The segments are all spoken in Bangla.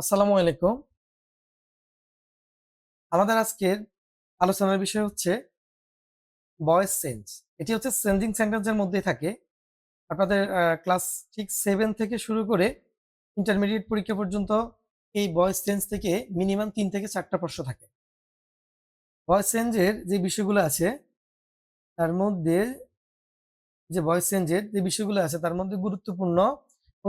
আসসালামু আলাইকুম। আমাদের আজকের আলোচনার বিষয় হচ্ছে ভয়েস চেঞ্জ এটি হচ্ছে চেঞ্জিং সেন্টেন্সের মধ্যে থাকে। আপনাদের ক্লাস সিক্স সেভেন থেকে শুরু করে ইন্টারমিডিয়েট পরীক্ষা পর্যন্ত এই ভয়েস চেঞ্জ থেকে মিনিমাম তিন থেকে চারটা প্রশ্ন থাকে। ভয়েস চেঞ্জের যে বিষয়গুলো আছে, তার মধ্যে যে ভয়েস চেঞ্জের যে বিষয়গুলো আছে, তার মধ্যে গুরুত্বপূর্ণ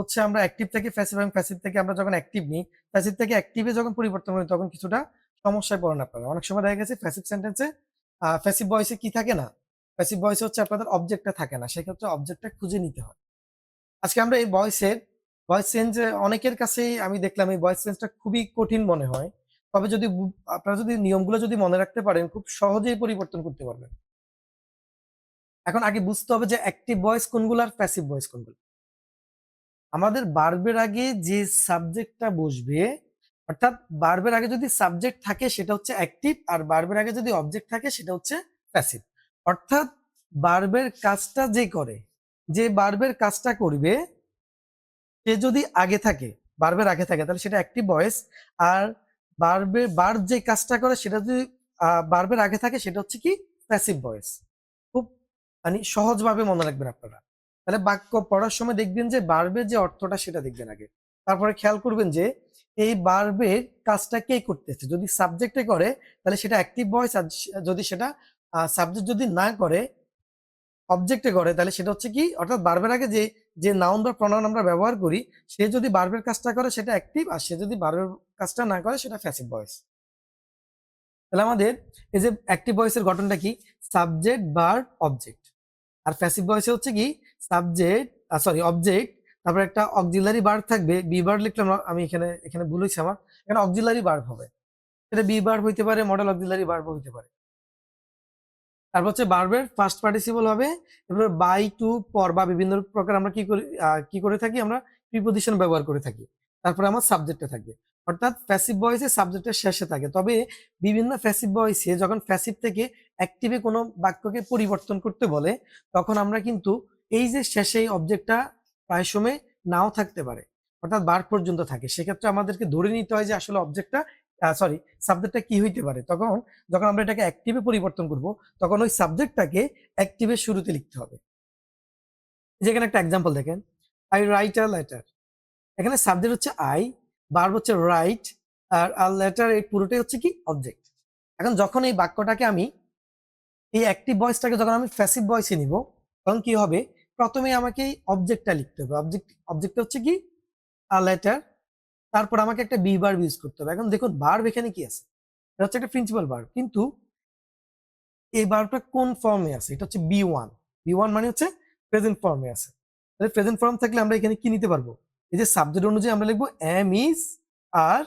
হচ্ছে আমরা অ্যাক্টিভ থেকে প্যাসিভ এবং প্যাসিভ থেকে আমরা যখন অ্যাক্টিভ নিই প্যাসিভ থেকে অ্যাক্টিভে যখন পরিবর্তন করি তখন কিছুটা সমস্যায় পড়েন আপনারা। অনেক সময় দেখা গেছে প্যাসিভ সেন্টেন্সে প্যাসিভ ভয়েসে কি থাকে না? প্যাসিভ ভয়েসে হচ্ছে আপনাদের অবজেক্টটা থাকে না, সেক্ষেত্রে অবজেক্টটা খুঁজে নিতে হয়। আজকে আমরা এই ভয়েসের ভয়েস চেঞ্জ অনেকের কাছেই আমি দেখলাম এই ভয়েস চেঞ্জটা খুবই কঠিন মনে হয়। তবে যদি আপনারা যদি নিয়মগুলো যদি মনে রাখতে পারেন, খুব সহজেই পরিবর্তন করতে পারবেন। এখন আগে বুঝতে হবে যে অ্যাক্টিভ ভয়েস কোনগুলো আর প্যাসিভ ভয়েস কোনগুলো। আমাদের বার্বের আগে যে সাবজেক্টটা বসবে, অর্থাৎ বার্বের আগে যদি সাবজেক্ট থাকে সেটা হচ্ছে অ্যাক্টিভ আর বার্বের আগে যদি অবজেক্ট থাকে সেটা হচ্ছে প্যাসিভ অর্থাৎ বার্বের কাজটা যে করে, যে বার্বের কাজটা করবে, সে যদি আগে থাকে বার্বের আগে থাকে, তাহলে সেটা অ্যাক্টিভ ভয়েস আর বার্ব যে কাজটা করে সেটা যদি বার্বের আগে থাকে সেটা হচ্ছে কি প্যাসিভ ভয়েস খুব মানে সহজভাবে মনে রাখবেন আপনারা। তাহলে বাক্য পড়ার সময় দেখবেন যে বার্বের যে অর্থটা সেটা দেখবেন আগে। তারপরে খেয়াল করবেন যে এই বার্বের কাজটা কে করতেছে? যদি সাবজেক্টে করে, তাহলে সেটা অ্যাক্টিভ ভয়েস যদি সেটা সাবজেক্ট যদি না করে অবজেক্টে করে, তাহলে সেটা হচ্ছে কি? অর্থাৎ বার্বের আগে যে যে নাউন বা প্রনাউন আমরা ব্যবহার করি, সে যদি বার্বের কাজটা করে, সেটা অ্যাক্টিভ আর সে যদি বার্বের কাজটা না করে, সেটা প্যাসিভ ভয়েস তাহলে আমাদের এই যে অ্যাক্টিভ ভয়েসের গঠনটা কি? সাবজেক্ট ভার্ব অবজেক্ট আর প্যাসিভ ভয়েসে হচ্ছে কি? সাবজেক্ট সরি অবজেক্ট তারপর একটা অক্সিলারি ভার্ব থাকবে বি ভার্ব লিখলাম, আমি এখানে এখানে ভুল হয়েছে আমার, এখানে অক্সিলারি ভার্ব হবে। এটা বি ভার্ব হইতে পারে মডেল অক্সিলারি ভার্ব হইতে পারে। তারপর হচ্ছে ভার্বের ফার্স্ট পার্টিসিপল হবে, এবার বাই টু পর বা বিভিন্ন প্রকার আমরা কি করি কি করে থাকি, আমরা প্রিপোজিশন ব্যবহার করে থাকি। তারপরে আমার সাবজেক্টটা থাকবে। অর্থাৎ প্যাসিভ ভয়েসে সাবজেক্টের শেষে থাকে। তবে বিভিন্ন প্যাসিভ ভয়েসে যখন প্যাসিভ থেকে অ্যাক্টিভে কোনো বাক্যকে পরিবর্তন করতে বলে, তখন আমরা কিন্তু এই যে শেষে এই অবজেক্টটা প্রায় সময় নাও থাকতে পারে, অর্থাৎ বার পর্যন্ত থাকে, সেক্ষেত্রে আমাদেরকে ধরে নিতে হয় যে আসলে অবজেক্টটা সরি সাবজেক্টটা কি হইতে পারে। তখন, যখন আমরা এটাকে অ্যাক্টিভে পরিবর্তন করব, তখন ওই সাবজেক্টটাকে অ্যাক্টিভের শুরুতে লিখতে হবে। যেখানে একটা এক্সাম্পল দেখেন আই রাইট আ লেটার এখানে সাবজেক্ট হচ্ছে আই বার হচ্ছে রাইট আর আর লেটার এই পুরোটাই হচ্ছে কি? অবজেক্ট এখন যখন এই বাক্যটাকে আমি, এই অ্যাক্টিভ ভয়েসটাকে যখন আমি প্যাসিভ ভয়েসে নিব, তখন কি হবে? প্রথমে আমাকে অবজেক্টটা লিখতে হবে। অবজেক্ট অবজেক্টটা হচ্ছে কি? আ লেটার তারপর আমাকে একটা বি ভার্ব ইউজ করতে হবে। এখন দেখুন ভার্ব এখানে কি আছে? এটা হচ্ছে একটা প্রিন্সিপাল ভার্ব কিন্তু এই ভার্বটা কোন ফর্মে আছে? এটা হচ্ছে বি ওয়ান বি ওয়ান মানে হচ্ছে প্রেজেন্ট ফর্মে আছে। তাহলে প্রেজেন্ট ফর্ম থাকলে আমরা এখানে কি নিতে পারব? এই যে সাবজেক্ট অনুযায়ী আমরা লিখব am is are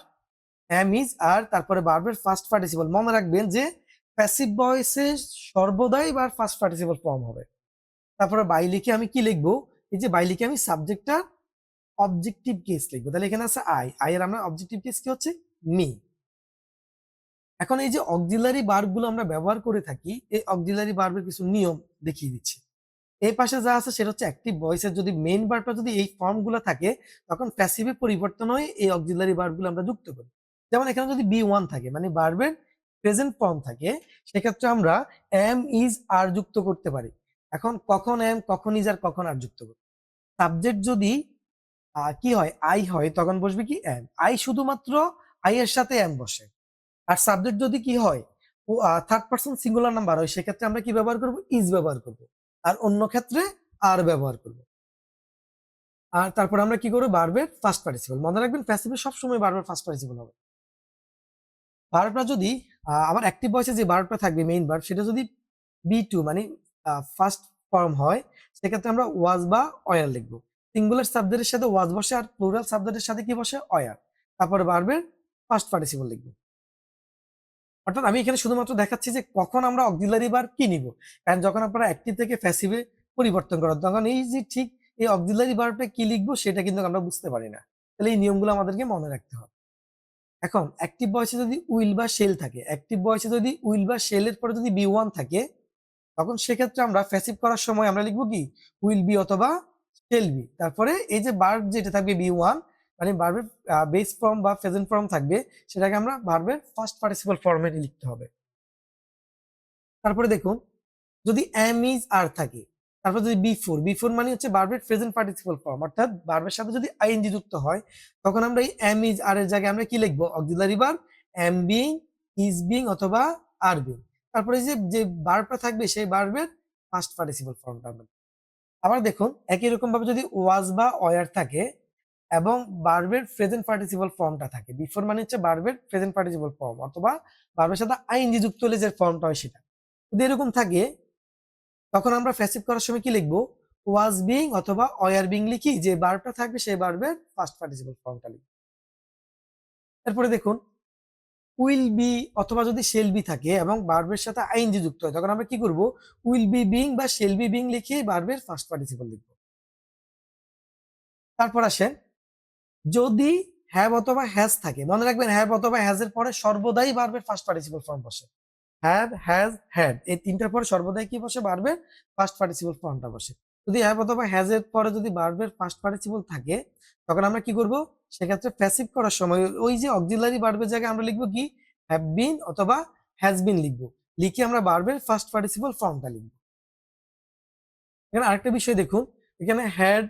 am is are তারপরে ভার্বের ফার্স্ট পার্টিসিপল মনে রাখবেন যে প্যাসিভ ভয়েসে সর্বদাই বার ফার্স্ট পার্টিসিপল ফর্ম হবে। তারপরে বাই লিখে আমি কি লিখব? এই যে বাই লিখে আমি সাবজেক্টটা অবজেক্টিভ কেস লিখব। তাহলে এখানে আছে আই আই এর আমরা অবজেক্টিভ কেস কি হচ্ছে? মি এখন এই যে অক্সিলারি বার্বগুলো আমরা ব্যবহার করে থাকি, এই অক্সিলারি বার্বের কিছু নিয়ম দেখিয়ে দিচ্ছি। এই পাশে যা আছে সেটা হচ্ছে অ্যাক্টিভ ভয়েসের যদি মেইন বার্বটা যদি এই ফর্মগুলো থাকে, তখন প্যাসিভে পরিবর্তন হয়ে এই অক্সিলারি বার্বগুলো আমরা যুক্ত করি। যেমন এখানে যদি বি ওয়ান থাকে মানে বার্বের প্রেজেন্ট ফর্ম থাকে, সেক্ষেত্রে আমরা এম ইজ আর যুক্ত করতে পারি। এখন কখন এম কখন ইজ আর কখন আর যুক্ত করি সাবজেক্ট যদি কি হয়? আই হয়, তখন বসবে কি? এম আই শুধুমাত্র আই এর সাথে এম বসে। আর সাবজেক্ট যদি কি হয়? থার্ড পার্সন সিঙ্গুলার নাম্বার হয়, সেক্ষেত্রে আমরা কি ব্যবহার করব? ইজ ব্যবহার করব। আর অন্য ক্ষেত্রে আর ব্যবহার করব। আর তারপর আমরা কি করব? বারবের ফার্স্ট পার্টিসিপল মনে রাখবেন প্যাসিভে সবসময় বারবার ফার্স্ট পার্টিসিপল হবে। ভার্বটা যদি আমার অ্যাক্টিভ ভয়েসে যে ভার্বটা থাকবে মেইন ভার্ব সেটা যদি বি টু মানে ফার্স্ট ফর্ম হয়, সেক্ষেত্রে আমরা ওয়াজ বা অয়ার লিখব। সিঙ্গুলার সাবজেক্টের সাথে ওয়াজ বসে আর প্লুরাল সাবজেক্টের সাথে কি বসে? অয়ার তারপরে ভার্বের ফার্স্ট পার্টিসিপল লিখব। অর্থাৎ আমি এখানে শুধুমাত্র দেখাচ্ছি যে কখন আমরা অক্সিলারি বার কি নিব। কারণ যখন আপনারা অ্যাক্টিভ থেকে প্যাসিভে পরিবর্তন করেন, তখন এই যে ঠিক এই অক্সিলারি বারটা কি লিখব, সেটা কিন্তু আমরা বুঝতে পারি না। তাহলে এই নিয়মগুলো আমাদেরকে মনে রাখতে হবে। এখন অ্যাক্টিভ বয়সে যদি উইল বা শেল থাকে অ্যাক্টিভ বয়সে যদি উইল বা শেলের পরে যদি বি ওয়ান থাকে তখন সেক্ষেত্রে আমরা প্যাসিভ করার সময় আমরা লিখব কি? উইল বি অথবা শেল বি তারপরে এই যে বার যেটা থাকবে বি ওয়ান মানে ভার্বের বেস ফর্ম বা প্রেজেন্ট ফর্ম থাকবে, সেটাকে আমরা ভার্বের ফার্স্ট পার্টিসিপাল ফর্মে লিখতে হবে। তারপরে দেখুন, যদি এম ইজ আর থাকে, তারপর যদি বি ফোর বি ফোর মানে হচ্ছে ভার্বের প্রেজেন্ট পার্টিসিপাল ফর্ম অর্থাৎ ভার্বের সাথে যদি আইএনজি যুক্ত হয়, তখন আমরা এই এম ইজ আর এর জায়গায় আমরা কি লিখব? Auxiliary verb am being is being অথবা আর বিং তারপরে যে যে ভার্বটা থাকবে সেই ভার্বের ফার্স্ট পার্টিসিপাল ফর্মটা আমরা আবার দেখুন, একই রকম ভাবে যদি ওয়াজ বা ওয়ার থাকে এবং ভার্বের প্রেজেন্ট পার্টিসিপাল ফর্মটা থাকে বিফোর মানে হচ্ছে ভার্বের প্রেজেন্ট পার্টিসিপাল ফর্ম অথবা ভার্বের সাথে আইএনজি যুক্ত হলে যে ফর্মটা হয় সেটা। যদি এরকম থাকে, তখন আমরা ফ্যাসিভ করার সময় কি লিখব? ওয়াজ বিং অথবা ওয়ার বিং লিখি, যে ভার্বটা থাকবে সেই ভার্বের ফার্স্ট পার্টিসিপাল ফর্মটা লিখি এরপরে দেখুন উইল বি অথবা যদি শেল বি থাকে এবং বার্বের সাথে আইএনজি যুক্ত হয়, তখন আমরা কি করব? উইল বি বিং বা শেল বি বিং লিখে বার্বের ফার্স্ট পার্টিসিপাল লিখব। তারপর আসেন, যদি হ্যাভ অথবা হ্যাজ থাকে, মনে রাখবেন হ্যাভ অথবা হ্যাজ এর পরে সর্বদাই ভার্বের ফার্স্ট পার্টিসিপাল ফর্ম বসে। হ্যাভ হ্যাজ হ্যাড এই তিনটার পরে সর্বদাই কি বসে? ভার্বের ফার্স্ট পার্টিসিপাল ফর্মটা বসে। যদি হ্যাভ অথবা হ্যাজ এর পরে যদি ভার্বের ফার্স্ট পার্টিসিপাল থাকে, তখন আমরা কি করব? সেক্ষেত্রে প্যাসিভ করার সময় ওই যে অক্সিলারি ভার্বের জায়গায় আমরা লিখব কি? হ্যাভ বিন অথবা হ্যাজ বিন লিখব। লিখে আমরা ভার্বের ফার্স্ট পার্টিসিপাল ফর্মটা লিখব। এখানে আরেকটা বিষয় দেখুন, এখানে হ্যাড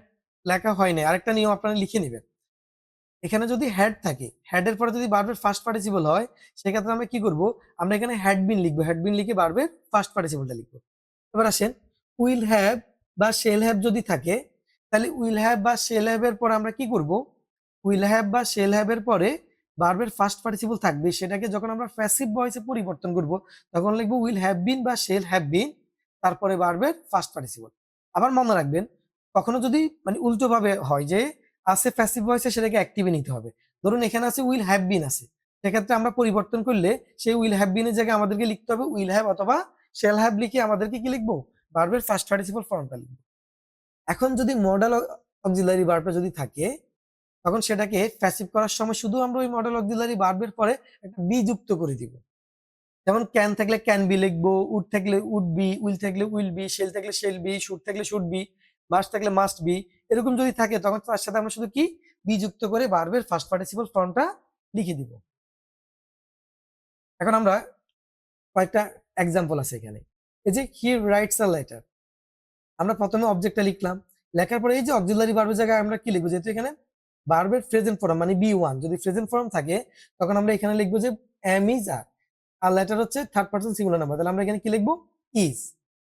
লেখা হয় না আরেকটা নিয়ম আপনারা লিখে নেবেন। এখানে যদি হ্যাড থাকে হ্যাড এর পরে যদি ভার্বের ফার্স্ট পার্টিসিপল হয়, সেক্ষেত্রে আমরা কি করব? আমরা এখানে হ্যাড বিন লিখব হ্যাড বিন লিখে ভার্বের ফার্স্ট পার্টিসিপলটা লিখব। এবার আসেন উইল হ্যাভ বা শেল হ্যাভ যদি থাকে, তাহলে উইল হ্যাভ বা শেল হ্যাভ এর পরে আমরা কি করব? উইল হ্যাভ বা শেল হ্যাভ এর পরে ভার্বের ফার্স্ট পার্টিসিপল থাকবে। সেটাকে যখন আমরা প্যাসিভ ভয়েসে পরিবর্তন করব, তখন লিখব উইল হ্যাভ বিন বা শেল হ্যাভ বিন তারপরে ভার্বের ফার্স্ট পার্টিসিপল আবার মনে রাখবেন, কখনো যদি মানে উল্টো ভাবে হয় যে আছে প্যাসিভ ভয়েসে সেটাকে অ্যাক্টিভে নিতে হবে। ধরুন এখানে আছে উইল হ্যাভ বিন আছে। সেক্ষেত্রে আমরা পরিবর্তন করলে সেই উইল হ্যাভ বিনের জায়গায় আমাদেরকে লিখতে হবে উইল হ্যাভ অথবা শেল হ্যাভ লিখে আমাদেরকে কি লিখব? ভার্বের ফার্স্ট পার্টিসিপল ফর্মটা লিখব এখন যদি মডেল অক্সিলারি ভার্বটা যদি থাকে, তখন সেটাকে প্যাসিভ করার সময় শুধু আমরা ওই মডেল অক্সিলারি ভার্বের পরে একটা বি যুক্ত করে দিব। যেমন ক্যান থাকলে ক্যান বি লিখব উড থাকলে উড বি উইল থাকলে উইল বি শেল থাকলে শেল বি শুড থাকলে শুড বি মাস্ট থাকলে মাস্ট বি এরকম যদি থাকে, তখন তার সাথে আমরা শুধু কি? বি যুক্ত করে ভার্বের ফার্স্ট পার্টিসিপল ফর্মটা লিখে দিব। এখন আমরা কয়েকটা এক্সাম্পল আছে এখানে। এই যে হি রাইটস আ লেটার আমরা প্রথমে অবজেক্টটা লিখলাম, লেখার পরে এই যে অক্সিলারি ভার্বের জায়গায় আমরা কি লিখব? যেহেতু এখানে ভার্বের প্রেজেন্ট ফর্ম মানে বি ওয়ান যদি প্রেজেন্ট ফর্ম থাকে, তখন আমরা এখানে লিখব যে এম ইজ আর আর লেটার হচ্ছে থার্ড পার্সন সিঙ্গুলার নাম্বার তাহলে আমরা এখানে কি লিখব? ইজ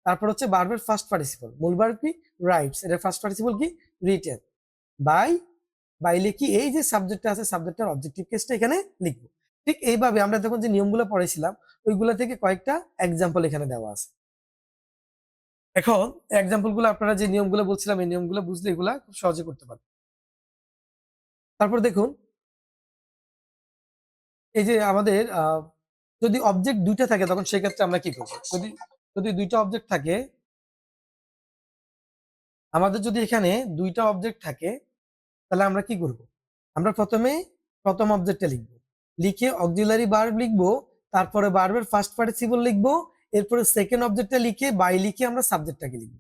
তারপর হচ্ছে ভার্বের ফার্স্ট পার্টিসিপল মূল ভার্ব কি? রাইটস এটা ফার্স্ট পার্টিসিপল কি? রিটেন বাই বাই লিখি, এই যে সাবজেক্টটা আছে সাবজেক্টের অবজেক্টিভ কেসটা এখানে লিখব। ঠিক এইভাবে আমরা দেখুন যে নিয়মগুলো পড়েছিলাম, ওইগুলো থেকে কয়েকটা এক্সাম্পল এখানে দেওয়া আছে। এখন এক্সাম্পলগুলো আপনারা যে নিয়মগুলো বলছিলাম, এই নিয়মগুলো বুঝলে এগুলা খুব সহজে করতে পারবেন। তারপর দেখুন, এই যে আমাদের যদি অবজেক্ট দুইটা থাকে, তখন সেক্ষেত্রে আমরা কি করব? যদি যদি দুইটা অবজেক্ট থাকে, আমাদের যদি এখানে দুইটা অবজেক্ট থাকে, তাহলে আমরা কি করব? আমরা প্রথমে, প্রথম অবজেক্টটা লিখব। লিখে অক্সিলারি ভার্ব লিখব, তারপরে ভার্বের ফার্স্ট পার্টিসিপল লিখব এরপরে সেকেন্ড অবজেক্টটা লিখে বাই লিখে আমরা সাবজেক্টটাকে লিখব।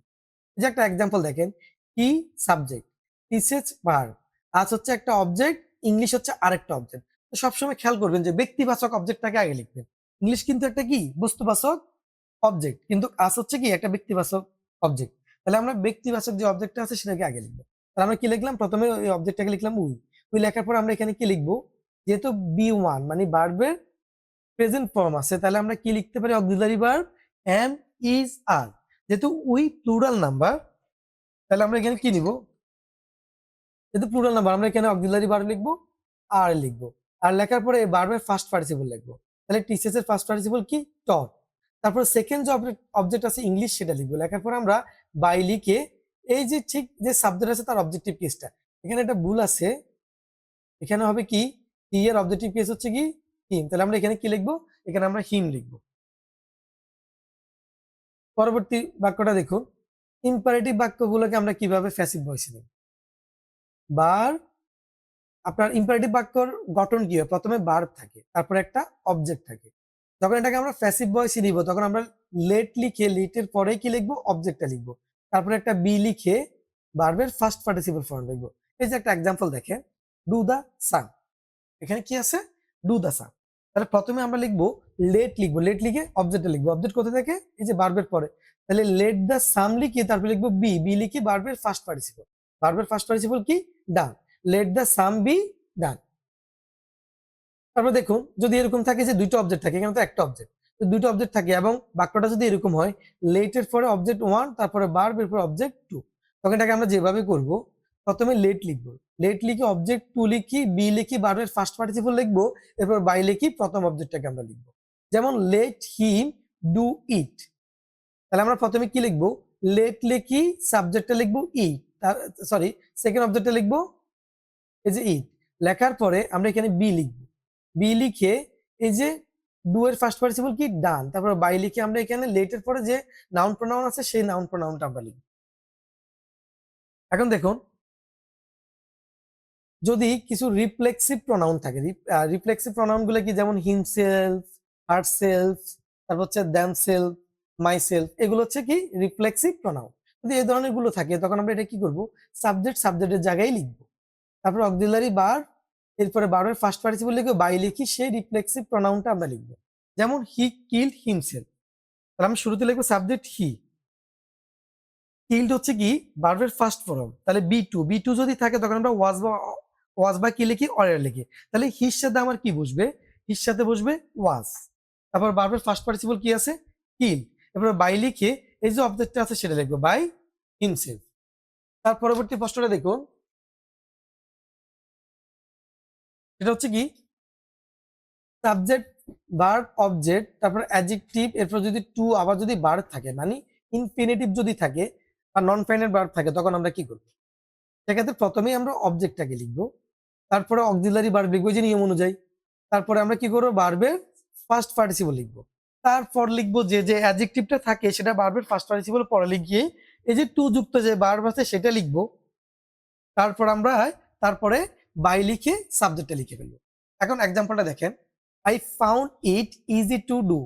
যে একটা এক্সাম্পল দেখেন কি সাবজেক্ট টিসেজ ভার্ব আজ হচ্ছে একটা অবজেক্ট ইংলিশ হচ্ছে আরেকটা অবজেক্ট সবসময় খেয়াল করবেন যে ব্যক্তিবাচক অবজেক্টটাকে আগে লিখবেন। ইংলিশ কিন্তু একটা কি? বস্তুবাচক অবজেক্ট কিন্তু আজ হচ্ছে কি? একটা ব্যক্তিবাচক অবজেক্ট তাহলে আমরা ব্যক্তিবাচক যে অবজেক্টটা আছে সেটাকে আগে লিখব। তাহলে আমরা কি লিখলাম? প্রথমে ওই অবজেক্টটাকে লিখলাম উই উই লেখার পর আমরা এখানে কি লিখব? যেহেতু বি ওয়ান মানে ভার্বের প্রেজেন্ট ফর্ম আছে, তাহলে আমরা কি লিখতে পারি? Auxiliary verb am is are যেহেতু উই প্লুরাল নাম্বার তাহলে আমরা এখানে কি নিব যেহেতু প্লুরাল নাম্বার আমরা এখানে অক্সিলারি ভার্ব লিখব আর লিখব। আর লেখার পরে ভার্বের ফার্স্ট পার্টিসিপল লিখব। তাহলে টিসিএস এর ফার্স্ট পার্টিসিপল কি? টপ তারপর সেকেন্ড যে অবজেক্ট আছে ইংলিশ সেটা লিখব। লেখার পর আমরা বাই লিখে, এই যে ঠিক যে সাবজেক্ট আছে তার অবজেক্টিভ কেসটা এখানে একটা ভুল আছে। এখানে হবে কি? হি এর অবজেক্টিভ কেস হচ্ছে কি? হিম তাহলে আমরা এখানে কি লিখব? এখানে আমরা হিম লিখব। পরবর্তী বাক্যটা দেখুন। ইম্পারেটিভ বাক্যগুলোকে আমরা কীভাবে ফ্যাসিভ ভয়েসে নিব বার আপনার ইম্পারেটিভ বাক্যর গঠন কি হয়? প্রথমে বার্ব থাকে, তারপরে একটা অবজেক্ট থাকে। যখন এটাকে আমরা ফ্যাসিভ ভয়েসে নিব, তখন আমরা লেট লিখে লেটের পরে কি লিখব? অবজেক্টটা লিখব। তারপরে একটা বি লিখে ভার্বের ফার্স্ট পার্টিসিপল ফর্ম লিখব। এই যে একটা এক্সাম্পল দেখেন। ডু দা সান এখানে কি আছে? ডু দ্য সাম তাহলে প্রথমে আমরা লিখব লেট লিখব। লেট লিখে অবজেক্টে লিখব। অবজেক্ট কোথায় থাকে? এই যে বার্বের পরে। তাহলে লেট দ্য সাম লিখে তারপরে লিখব বি বি লিখে বার্বের ফার্স্ট পার্টিসিপল বার্বের ফার্স্ট পার্টিসিপল কি? Done let the sum be done তারপর দেখুন, যদি এরকম থাকে যে দুইটা অবজেক্ট থাকে, এখানে তো একটা অবজেক্ট দুইটা অবজেক্ট থাকে এবং বাক্যটা যদি এরকম হয় লেটের পরে অবজেক্ট ওয়ান তারপরে বার্ব এরপর অবজেক্ট টু তখন এটাকে আমরা যেভাবে করব প্রথমে লেট লিখব। লেট লিখে অবজেক্ট টু লিখি বি লিখি বার্বের ফার্স্ট পার্টিসিপল লিখব, এরপর বাই লিখি, প্রথম অবজেক্টটাকে আমরা লিখব। যেমন লেট হিম ডু ইট তাহলে আমরা প্রথমে কি লিখব? লেট লিখি সাবজেক্টটা লিখব ইট সরি সেকেন্ড অবজেক্টটা লিখব, এই যে ইট লেখার পরে আমরা এখানে বি লিখব। বি লিখে এই যে ডু এর ফার্স্ট পার্টিসিপল কি? ডান তারপর বাই লিখে আমরা এখানে লেটের পরে যে নাউন প্রোনাউন আছে, সেই নাউন প্রোনাউনটা আমরা লিখব। এখন দেখুন যদি কিছু রিফ্লেক্সিভ প্রোনাউন থাকে রিফ্লেক্সিভ প্রোনাউনগুলো কি যেমন হিমসেলফ হার্টসেলফ তারপর হচ্ছে দ্যামসেলফ মাইসেলফ এগুলো হচ্ছে কি রিফ্লেক্সিভ প্রোনাউন যদি এই ধরনেরগুলো থাকে, তখন আমরা এটা কি করব? সাবজেক্ট সাবজেক্টের জায়গায় লিখব। তারপর অক্সিলারি বার এরপরে বারের ফার্স্ট পার্টিসিপল লিখে বাই লিখি সেই রিফ্লেক্সিভ প্রোনাউনটা আমরা লিখব। যেমন হি কিল হিমসেলফ তাহলে আমি শুরুতে লিখব সাবজেক্ট হি কিল্ড হচ্ছে কি? বার্বের ফার্স্ট ফর্ম তাহলে বি টু বি টু যদি থাকে, তখন আমরা ওয়াজ বা ওয়াজ বা কি লিখি অরের লিখি। তাহলে হির সাথে আমার কি বসবে? হির সাথে বসবে ওয়াজ তারপর বারবার ফার্স্ট পার্টিসিপল কি আছে? কিল এরপর বাই লিখে এই যে অবজেক্টটা আছে সেটা লিখব বাই হিমসেলফ তার পরবর্তী প্রশ্নটা দেখুন। সেটা হচ্ছে কি? সাবজেক্ট ভার্ব অবজেক্ট তারপর অ্যাডজেক্টিভ এরপর যদি টু আবার যদি ভার্ব থাকে মানে ইনফিনিটিভ যদি থাকে, বা নন ফাইনাল ভার্ব থাকে, তখন আমরা কি করব? সেক্ষেত্রে প্রথমেই আমরা অবজেক্টটাকে লিখব। তারপরে অক্সিলারি ভার্ব লিখব যে নিয়ম অনুযায়ী। তারপরে আমরা কি করব? ভার্বের ফার্স্ট পার্টিসিপল লিখব। তারপর লিখব যে যে অ্যাডজেক্টিভটা থাকে সেটা ভার্বের ফার্স্ট পার্টিসিপল পরে লিখিয়ে এই যে টু যুক্ত যে বার্ব আছে সেটা লিখব। তারপর আমরা তারপরে বাই লিখে সাবজেক্টটা লিখে ফেলব। এখন এক্সাম্পলটা দেখেন। I found it easy to do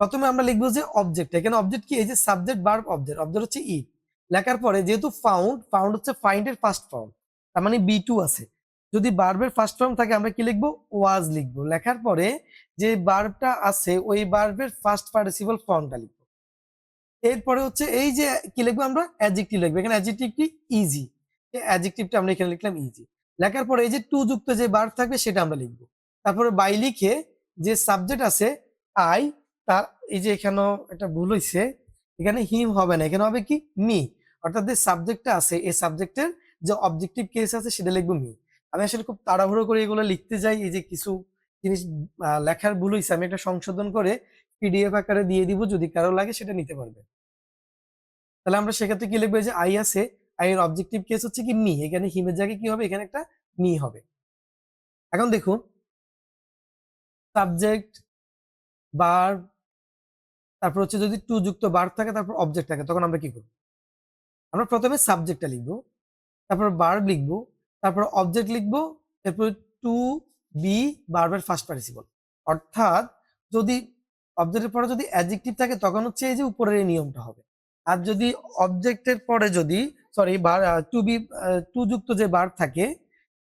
প্রথমে আমরা লিখব যে অবজেক্ট এখানে অবজেক্ট কি? এই যে সাবজেক্ট বার্ব অবজেক্ট অবজেক্ট হচ্ছে ইট লেখার পরে যেহেতু ফাউন্ড ফাউন্ড হচ্ছে ফাইন্ড এর ফার্স্ট ফর্ম তার মানে বি টু আছে। যদি বার্বের ফার্স্ট ফর্ম থাকে, আমরা কি লিখব? ওয়াজ লিখব। লেখার পরে যে বার্বটা আছে, ওই বার্বের ফার্স্ট পার্টিসিপল ফর্মটা লিখব। এরপরে হচ্ছে এই যে কি লিখব আমরা? অ্যাডজেক্টিভ লিখব। এখানে অ্যাডজেক্টিভ কি? ইজি অ্যাডজেক্টিভটা আমরা এখানে লিখলাম ইজি লেখার পরে এই যে টু যুক্ত যে বার্ব থাকবে, সেটা আমরা লিখব। তারপরে বাই লিখে যে সাবজেক্ট আছে আই তার এই যে এখানেও একটা ভুল হয়েছে এখানে হিম হবে না। এখানে হবে কি? মি অর্থাৎ যে সাবজেক্টটা আছে, এই সাবজেক্টের যে অবজেক্টিভ কেস আছে, সেটা লিখব মি আমি আসলে খুব তাড়াহুড়ো করে এগুলো লিখতে যাই। এই যে কিছু জিনিস লেখার ভুল হয়েছে আমি এটা সংশোধন করে পিডিএফ আকারে দিয়ে দিব, যদি কারও লাগে সেটা নিতে পারবে। তাহলে আমরা সেক্ষেত্রে কি লিখব? যে আই আছে, আই এর অবজেক্টিভ কেস হচ্ছে কি মি? এখানে হিমের জায়গায় কি হবে? এখানে একটা মি হবে। এখন দেখুন সাবজেক্ট বার তারপর হচ্ছে যদি টু যুক্ত বার থাকে, তারপর অবজেক্ট থাকে, তখন আমরা কি করব? আমরা প্রথমে সাবজেক্টটা লিখব, তারপর বার লিখব তারপর অবজেক্ট লিখব, এরপর টু বি বার্বের ফার্স্ট পার্টিসিপল অর্থাৎ যদি অবজেক্টের পরে যদি অ্যাডজেক্টিভ থাকে, তখন হচ্ছে এই যে উপরের এই নিয়মটা হবে। আর যদি অবজেক্টের পরে যদি সরি বার টু বি টু যুক্ত যে বার্ব থাকে,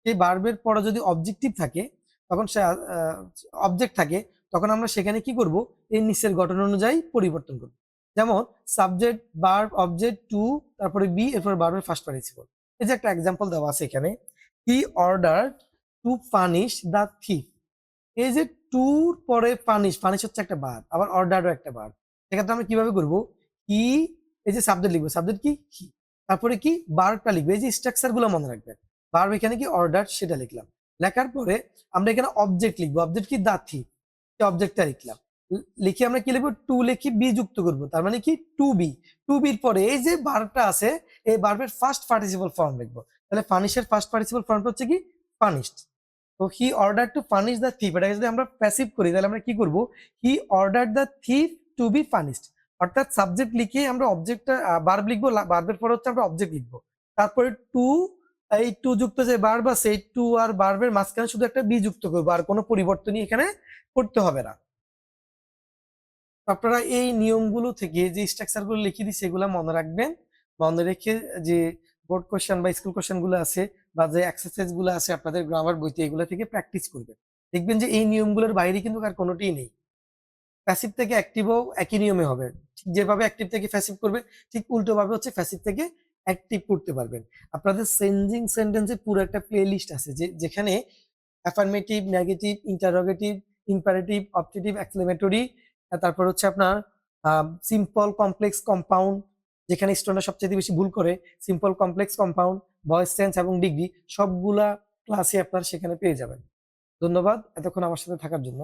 সেই বার্বের পরে যদি অবজেক্টিভ থাকে, তখন সে অবজেক্ট থাকে, তখন আমরা সেখানে কি করব? এই নিচের গঠন অনুযায়ী পরিবর্তন করব। যেমন সাবজেক্ট বার্ব অবজেক্ট টু তারপরে বি এরপর বার্বের ফার্স্ট পার্টিসিপল এই যে একটা এক্সাম্পল দেওয়া আছে এখানে। He order to punish the thief এই যে টুর পরে পানিশ পানিশ হচ্ছে একটা বার, আবার অর্ডারও একটা বার। সেক্ষেত্রে আমরা কীভাবে করব? হি এই যে সাবজেক্ট লিখব সাবজেক্ট কি? হি তারপরে কি? বার্বটা লিখব। এই যে স্ট্রাকচারগুলো মনে রাখবেন। বার্ব এখানে কি? অর্ডার সেটা লিখলাম। লেখার পরে আমরা এখানে অবজেক্ট লিখব। অবজেক্ট কি? দা থিপ অবজেক্টটা লিখলাম। লিখে আমরা কি লিখব? টু লিখি বি যুক্ত করব। তার মানে কি? টু বি টু বির পরে এই যে বার্বটা আছে, এই বার্বের ফার্স্ট পার্টিসিপল ফর্ম লিখব। তাহলে পানিশের ফার্স্ট পার্টিসিপল ফর্ম হচ্ছে কি? পানিশড তো he order to punish the thief এটাকে যদি আমরা প্যাসিভ করি, তাহলে আমরা কি করব? He order the thief to be punished অর্থাৎ সাবজেক্ট লিখে আমরা অবজেক্টটা বার্ব লিখব বার্বের পর হচ্ছে আমরা অবজেক্ট লিখব। তারপরে টু এই টু যুক্ত যে বার্ব আছে, এই টু আর বার্বের মাঝখানে শুধু একটা বি যুক্ত করব। আর কোনো পরিবর্তনই এখানে করতে হবে না। আপনারা এই নিয়মগুলো থেকে যে স্ট্রাকচারগুলো লিখে দিচ্ছে এগুলো মনে রাখবেন। মনে রেখে যে বোর্ড কোশ্চেন বা স্কুল কোশ্চেনগুলো আছে বা যে এক্সারসাইজগুলো আছে আপনাদের গ্রামার বইতে, এগুলো থেকে প্র্যাকটিস করবেন। দেখবেন যে এই নিয়মগুলোর বাইরে কিন্তু আর কোনোটিই নেই। প্যাসিভ থেকে অ্যাক্টিভও একই নিয়মে হবে। ঠিক যেভাবে অ্যাক্টিভ থেকে প্যাসিভ করবে ঠিক উল্টো ভাবে হচ্ছে প্যাসিভ থেকে অ্যাক্টিভ করতে পারবেন। আপনাদের চেঞ্জিং সেন্টেন্সের পুরো একটা প্লে লিস্ট আছে যে, যেখানে affirmative negative interrogative imperative optative exclamatory তারপর হচ্ছে আপনার সিম্পল কমপ্লেক্স কম্পাউন্ড যেখানে স্টুডেন্টরা সবচেয়ে বেশি ভুল করে simple complex compound voice change এবং ডিগ্রি সবগুলা ক্লাসে আপনার সেখানে পেয়ে যাবেন। ধন্যবাদ এতক্ষণ আমার সাথে থাকার জন্য।